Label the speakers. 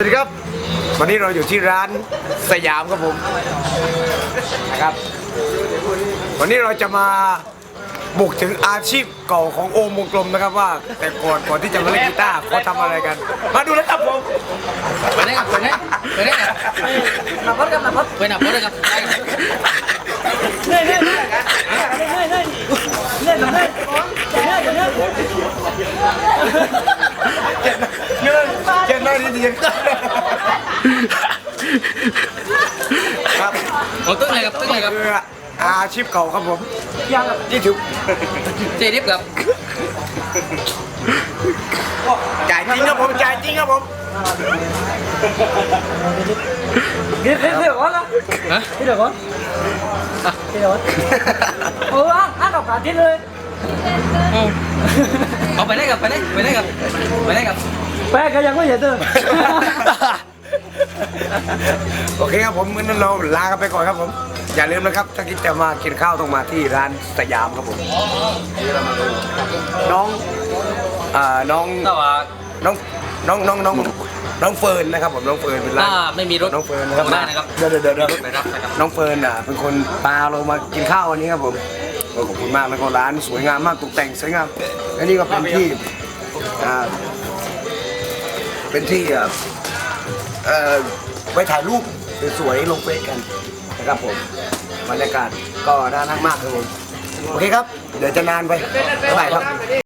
Speaker 1: สวัสดีครับวันนี้เราอยู่ที่ร้านสยามครับผมนะครับ วันนี้เราจะมาบุกถึงอาชีพเก่าของโอมวงกลมนะครับว่า แต่ก่อนก่อนที่จะมาเล่นกีตาร์เขาทำอะไรกัน มาดูนะครับผม
Speaker 2: ไปไหนครับไปไหนไปไหนครับ
Speaker 3: ขับรถกับขับรถ
Speaker 2: ไปหนับรถเลยครับไปครับ
Speaker 3: เนื่อยเนื่อยเนื่อยเนื่อยเนื่อยเนื่อยเนื่อยเนื่อยเนื่อย
Speaker 1: เงิน เงินน้อยนิดเดียวครับ
Speaker 2: โอ้ตึ้งเลยครับตึ้งเลยครับ
Speaker 1: คืออาชีพเก่าครับผม
Speaker 3: ยังแบบ
Speaker 1: ยี่สิบ
Speaker 2: เจดิฟครับ
Speaker 1: จ่ายจริงครับผมจ่ายจริงครับผม
Speaker 3: เดี๋ยวเดี๋ยวเดี๋ยวก่อนนะ
Speaker 2: ฮะ
Speaker 3: เดี๋ยวก่อนเดี๋ยวก่อนโอ้อะอะกับขาทิ้งเลย
Speaker 2: เอาไปไหนครับไปไหนไปไหนครับไปไหนครับ
Speaker 3: แป้งก็ยังไม่เห็นเลย
Speaker 1: โอเคครับผมงั้นเราลากันไปก่อนครับผม อย่าลืมนะครับ ถ้าคิดจะมากินข้าวต้องมาที่ร้านสยามครับผมน้องอ่าน้อง
Speaker 2: ถ้าว่า
Speaker 1: น้องน้องน้องน้องน้องเฟิร์นนะครับผมน้องเฟิร์นเป็นร้าน
Speaker 2: ถ้าไม่มีรถ
Speaker 1: น้องเฟิร์นนะครับ
Speaker 2: ได้นะครับ
Speaker 1: เดี๋ยวเดี๋ยวเดี๋ยวเดี๋ยว
Speaker 2: ไปรับนะครับ
Speaker 1: น้องเฟิร์นอะเป็นคนพาเรามากินข้าววันนี้ครับผมก็ขอบคุณมากแล้วก็ร้านสวยงามมากตกแต่งสวยงามและนี่ก็เป็นที่อ่า เป็นที่ไว้ถ่ายรูปสวยๆลงเฟซกันนะครับผมบรรยากาศก็น่ารักมากครับผมโอเคครับ เดี๋ยวจะนานไปบ๊ายบายครับ